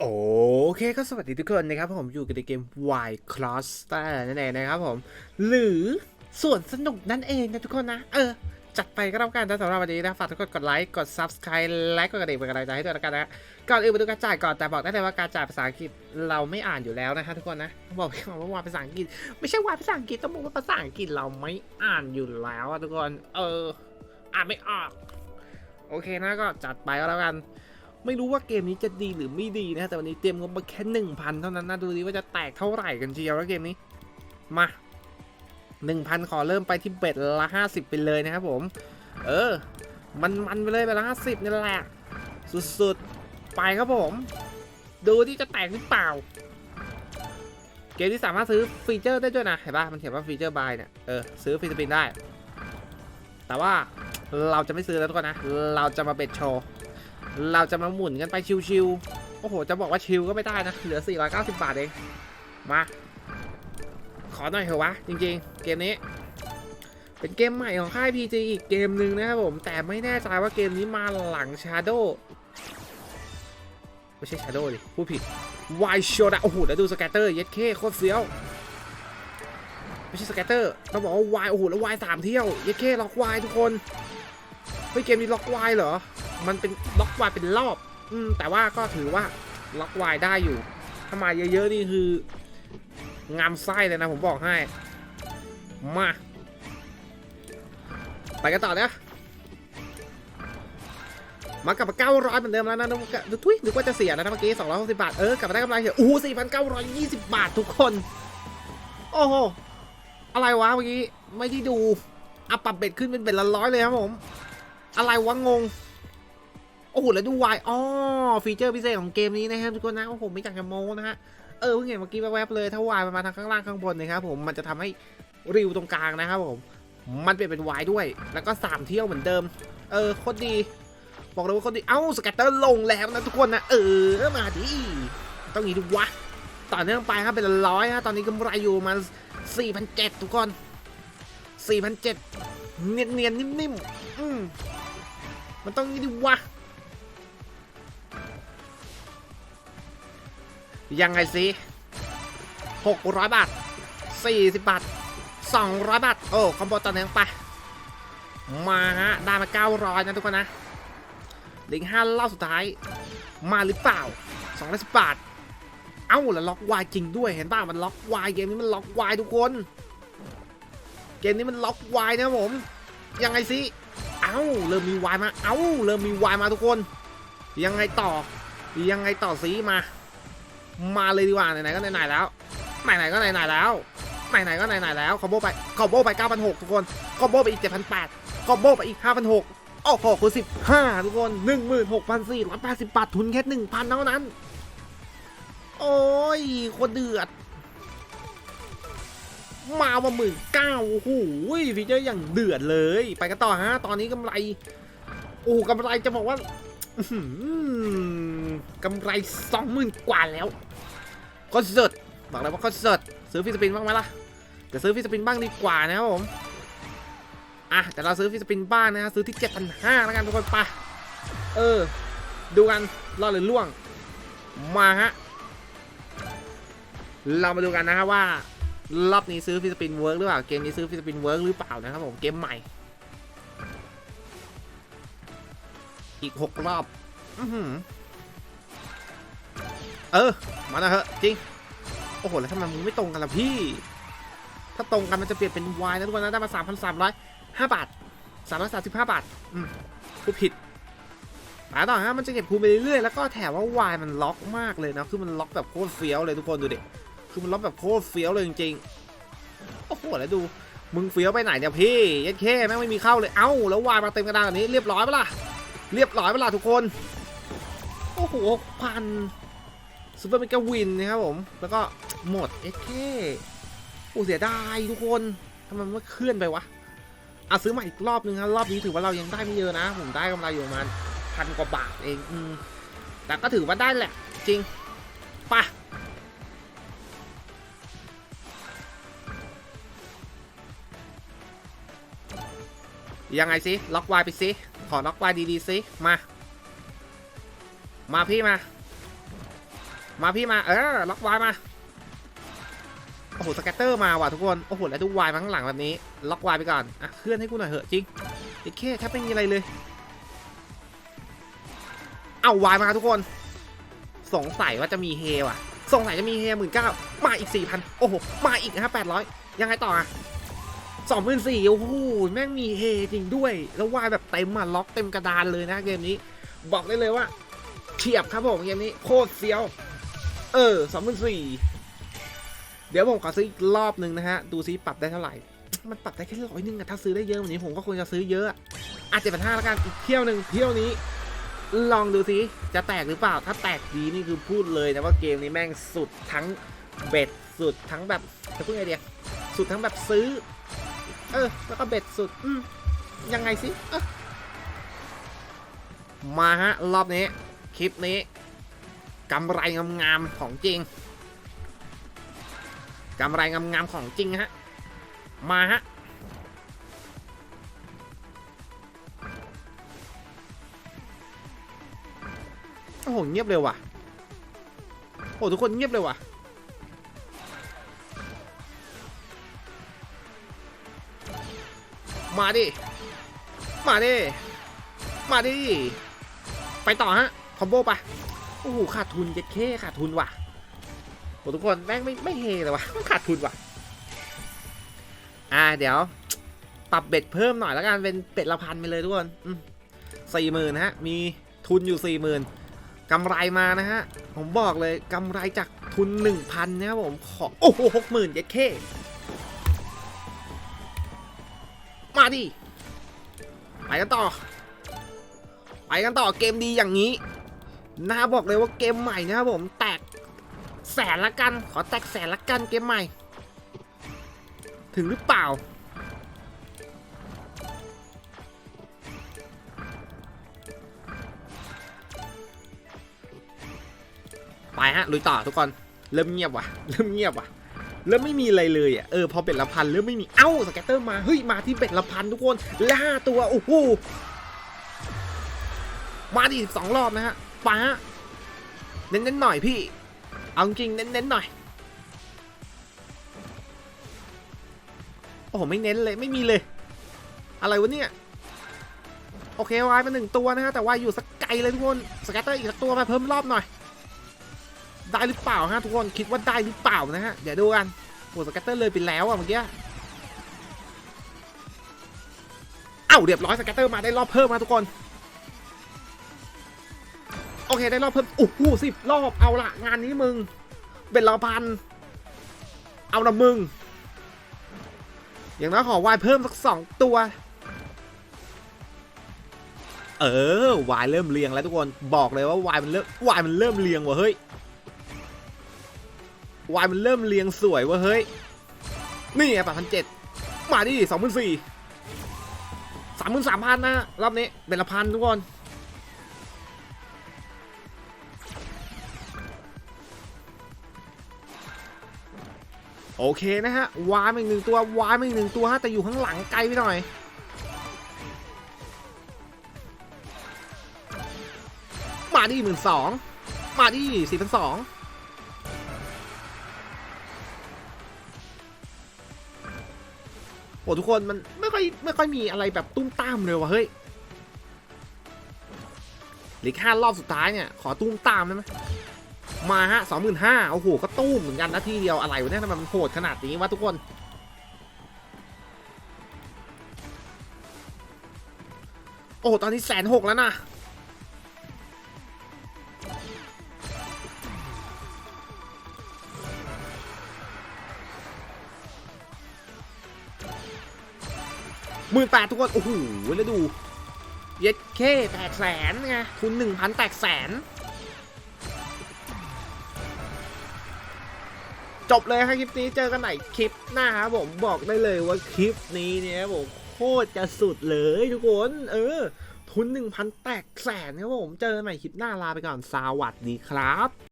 โอเคก็สวัสดีทุกคนนะครับผมอยู่กันในเกม Y Cluster นั่นเองนะครับผม หรือส่วนสนุกนั่นเองนะทุกคนนะ เออ จัดไปก็แล้วกันนะสำหรับวันนี้นะ ฝากทุกคนกดไลค์กด Subscribe และกดกระดิ่งเป็นกำลังใจให้ด้วยกันนะก่อนอื่นมาดูการจ่ายก่อนแต่บอกได้เลยว่าการจ่ายภาษาอังกฤษเราไม่อ่านอยู่แล้วนะฮะทุกคนนะบอกไว้ก่อนว่าวาภาษาอังกฤษ ไม่ใช่วาภาษาอังกฤษต้องบอกว่าภาษาอังกฤษเราไม่อ่านอยู่แล้วทุกคน เออ อ่านไม่ออก โอเคนะก็จัดไปก็แล้วกัน ไม่รู้ว่าเกมนี้จะดีหรือไม่ดีนะแต่วันนี้เตรียมงบมาแค่หนึ่งพันเท่านั้นนะดูดิว่าจะแตกเท่าไหร่กันเชียวว่าเกมนี้มาหนึ่งพันขอเริ่มไปที่เบ็ดละห้าสิบไปเลยนะครับผม เออ มันมันไปเลยไปละห้าสิบนี่แหละ สุดๆ ไปครับผม ดูที่จะแตกหรือเปล่า เกมที่สามารถซื้อฟีเจอร์ได้ด้วยนะ เห็นปะมันเขียนว่าฟีเจอร์บายเนี่ย เออ ซื้อฟรีสปินได้ แต่ว่าเราจะไม่ซื้อแล้วทุกคนนะ เราจะมาเบ็ดโชว์ เราจะมาหมุนกันไปชิวๆ โอ้โห จะบอกว่าชิวก็ไม่ได้นะ เหลือ 490 บาทเอง มา ขอหน่อยเถอะวะ จริงๆ เกมนี้ เป็นเกมใหม่ของค่าย PG อีกเกมหนึ่งนะครับผม แต่ไม่แน่ใจว่าเกมนี้มาหลัง Shadow ไม่ใช่ Shadow ดิ ผู้ผิด Wild Shot โอ้โห แล้วดูสแกตเตอร์เย็ดเคโคตรเฟี้ยวไม่ใช่สแกตเตอร์ต้องบอกว่าวายโอ้โหแล้ววายสามเที่ยวเย็ดเคล็อกวายทุกคนเฮ้ยเกมนี้ล็อกวายเหรอ มันเป็นล็อกวายเป็นรอบ อืมแต่ว่าก็ถือว่าล็อกวายได้อยู่ ถ้ามาเยอะๆนี่คืองามไส้เลยนะผมบอกให้ มา ไปกันต่อนะมากลับมา900เหมือนเดิมแล้วนะนึกทุยนึกว่าจะเสียนะเมื่อกี้260บาท เออกลับมาได้กำไรเถอะอู้4,920บาททุกคน โอ้โห อะไรวะเมื่อกี้ ไม่ได้ดูอัปปรับเบ็ดขึ้นเป็นเบ็ดละร้อยเลยครับผม อะไรวะงง อ้โหแล้วดูวายอ๋อฟีเจอร์พิเศษของเกมนี้นะครับทุกคนนะโอ้โหไม่อยากจะโม้นะฮะเออเพิ่งเห็นเมื่อกี้แวบๆเลยถ้าวายมันมาทางข้างล่างข้างบนนะครับผมมันจะทำให้ริวตรงกลางนะครับผมมันเปลี่ยนเป็นวายด้วย แล้วก็3เที่ยวเหมือนเดิม เออโคตรดีบอกเลยว่าโคตรดีเอ้าสแกตเตอร์ลงแล้วนะทุกคนนะเออมาดิต้องงี้ดูวะต่อเนื่องไปครับเป็นร้อยฮะตอนนี้กำไรอยู่มา4,700ทุกคน4,700เนียนๆนิ่มๆอืมมันต้องงี้ดิวะ ยังไงสิ600 บาท 40 บาท 200 บาท โอ้ คอมโบต่อเนื่องไป มาฮะ ได้มา 900 นะทุกคนนะลิงห้ารอบสุดท้าย มาหรือเปล่า210บาท เอ้า แล้วล็อกวายจริงด้วย เห็นป่ะ มันล็อกวายเกมนี้มันล็อกวายทุกคน เกมนี้มันล็อกวายนะผม ยังไงสิ เอ้า เริ่มมีวายมา เอ้า เริ่มมีวายมาทุกคน ยังไงต่อ ยังไงต่อสิมา มาเลยดีกว่าไหนๆก็ไหนๆแล้วไหนๆก็ไหนๆแล้วไหนๆก็ไหนๆแล้วคอมโบไปคอมโบไป 9,600 ทุกคนคอมโบไปอีก 7,800คอมโบไปอีก 5,600โอ้โหคูณ15 ทุกคน 16,480 บาททุนแค่ 1,000 เท่านั้น โอ้ยคนเดือด มาว่าหมื่นเก้าโอ้โหฟีเจอร์อย่างเดือดเลย ไปกันต่อฮะ ตอนนี้กำไร โอ้กำไรจะบอกว่ากำไรสองหมื่นกว่าแล้ว อนเสิร์ตบอกเลยว่าคอนเสิร์ตซื้อฟิสปินบ้างไหมล่ะจะซื้อฟิสปินบ้างดีกว่านะครับผมอะแต่เราซื้อฟิสปินบ้างนะฮะซื้อที่7,500แล้วกันทุกคนไปะเออ ดูกันรอดหรือล่วงมาฮะเรามาดูกันนะครับว่ารอบนี้ซื้อฟิสปินเวิร์กหรือเปล่าเกมนี้ซื้อฟิสปินเวิร์กหรือเปล่านะครับผมเกมใหม่ อีกหกรอบ อือหือ เออ มานะเหอะจริง โอ้โห แล้วทำไมมึงไม่ตรงกันล่ะพี่ ถ้าตรงกันมันจะเปลี่ยนเป็น Y นะทุกคนนะ ได้มาสามพันสามร้อยห้าบาทสามร้อยสามสิบห้าบาท อืมกูผิดแต่ต่อฮะมันจะเก็บคูณไปเรื่อยๆ แล้วก็แถมว่า Y มันล็อกมากเลยนะ คือมันล็อกแบบโคตรเฟี้ยวเลยทุกคนดูดิ คือมันล็อกแบบโคตรเฟี้ยวเลยจริงๆ โอ้โห แล้วดู มึงเฟี้ยวไปไหนเนี่ยพี่ยัดแค่แม่งไม่มีเข้าเลย เอ้า แล้ววายมาเต็มกระดานแบบนี้เรียบร้อยปะล่ะ เรียบร้อยเวลาทุกคน โอ้โหพัน ซูเปอร์เมกาวินนะครับผม แล้วก็หมดเอเคโอ้เสียดายทุกคนทำไมมันไม่เคลื่อนไปวะอะซื้อใหม่อีกรอบนึงครับรอบนี้ถือว่าเรายังได้ไม่เยอะนะ ผมได้กำไรอยู่ประมาณพันกว่าบาทเองอืมแต่ก็ถือว่าได้แหละ จริงปะยังไงสิล็อกวายไปสิขอล็อกวายดีๆสิมา มาพี่มา มาพี่มาเออล็อกวายมาโอ้โหสแกตเตอร์มาว่ะทุกคนโอ้โหแล้วดูวายมาข้างหลังแบบนี้ล็อกวายไปก่อนอะเคลื่อนให้กูหน่อยเหอะจริงไอ้แค่แทบไม่มีอะไรเลยเอาวายมาทุกคน สงสัยว่าจะมีเฮว่ะสงสัยจะมีเฮหมื่นเก้ามาอีกสี่พันโอ้โหมาอีกนะครับแปดร้อยยังไงต่ออะสองหมื่นสี่โอ้โหแม่งมีเฮจริงด้วย แล้ววายแบบเต็มอะล็อกเต็มกระดานเลยนะเกมนี้ บอกได้เลยว่าเฉียบครับผมเกมนี้โคตรเซียว เออสองหมื่นสี่เดี๋ยวผมขอซื้ออีกรอบหนึ่งนะฮะ ดูซิปรับได้เท่าไหร่ มันปรับได้แค่ร้อยนึงอะถ้าซื้อได้เยอะแบบนี้ผมก็ควรจะซื้อเยอะอะอะเจ็ดพันห้าแล้วกันอีกเที่ยวหนึ่งเที่ยวนี้ ลองดูสิจะแตกหรือเปล่า ถ้าแตกดีนี่คือพูดเลยนะว่าเกมนี้แม่งสุดทั้งเบ็ดสุดทั้งแบบจะพูดไงเดียสุดทั้งแบบซื้อ เออ แล้วก็เบ็ดสุดอืมยังไงสิเออมาฮะ รอบนี้ คลิปนี้ กำไรงามๆของจริงกำไรงามๆของจริงฮะ มาฮะ โอ้โห เงียบเลยว่ะ โอ้ทุกคนเงียบเลยว่ะ มาดิ มาดิ มาดิ ไปต่อฮะ คอมโบไป อ้โหขาดทุนเจ็ดเคขาดทุนว่ะโอ้ทุกคนแม่งไม่ไม่เฮเลยว่ะมันขาดทุนว่ะ อ่าเดี๋ยว ปรับเบ็ดเพิ่มหน่อยแล้วกันเป็นเป็ดละพันไปเลยทุกคนสี่หมื่นฮะ มีทุนอยู่สี่หมื่นกำไรมานะฮะ ผมบอกเลยกำไรจากทุน1,000นะครับผมขอ โอ้โหหกหมื่นเจ็ดเคมาดิไปกันต่อ ไปกันต่อเกมดีอย่างนี้ นะบอกเลยว่าเกมใหม่นะครับผมแตกแสนละกัน ขอแตกแสนละกันเกมใหม่ ถึงหรือเปล่า ไปฮะลุยต่อทุกคนเริ่มเงียบว่ะเริ่มเงียบว่ะเริ่มไม่มีอะไรเลยอะเออพอเป็ดละพันเริ่มไม่มีเอ้าสแกตเตอร์มาเฮ้ยมาที่เป็ดละพันทุกคนและห้าตัวโอ้โหมาดิสองรอบนะฮะ ไปฮะเน้นๆหน่อยพี่ เอาจริงเน้นๆหน่อย โอ้โหไม่เน้นเลยไม่มีเลย อะไรวะเนี่ย โอเควายมาหนึ่งตัวนะฮะแต่ว่าอยู่สักไกลเลยทุกคนสแกตเตอร์อีกสักตัวมาเพิ่มรอบหน่อย ได้หรือเปล่าฮะทุกคนคิดว่าได้หรือเปล่านะฮะ เดี๋ยวดูกันโอ้สแกตเตอร์เลยไปแล้วอะเมื่อกี้เอ้าเรียบร้อยสแกตเตอร์มาได้รอบเพิ่มมาทุกคน โอเคได้รอบเพิ่มโอ้โหสิบรอบเอาละงานนี้มึง เป็นรอบพัน เอาละมึง อย่างน้อยขอวายเพิ่มสักสองตัว เออวายเริ่มเรียงแล้วทุกคนบอกเลยว่าวายมันเริ่มวายมันเริ่มเรียงว่ะเฮ้ยวายมันเริ่มเรียงสวยเวะเฮ้ยนี่ไงแปดพันเจ็ดมาดิสองหมื่นสี่สามหมื่นสามพันนะรอบนี้เป็นละพันทุกคน โอเคนะฮะวายมอีกหนึ่งตัววายมอีกหนึ่งตัวฮะแต่อยู่ข้างหลังไกลไปหน่อยมาดิหมื่นสองมาดิสี่พันสองโอ้ทุกคนมันไม่ค่อยไม่ค่อยมีอะไรแบบตุ้มตามเลยวะเฮ้ยหลือแค่รอบสุดท้ายเนี่ย ขอตุ้มตามได้ไหม มาฮะสองหมื่นห้าโอ้โหก็ตุ้มเหมือนกันนะทีเดียวอะไรวะเนี่ยทำไมมันโหดขนาดนี้วะทุกคนโอ้โหตอนนี้แสนหกแล้วนะหมื่นแปดทุกคน โอ้โหแล้วดู เย็ดเคแตกแสนไงทุนหนึ่งพันแตกแสน จบเลยครับคลิปนี้เจอกันใหม่คลิปหน้าครับผมบอกได้เลยว่าคลิปนี้เนี่ยผมโคตรจะสุดเลยทุกคน เออ ทุน 1,000 แตกแสนครับผม เจอกันใหม่คลิปหน้าลาไปก่อนสวัสดีครับ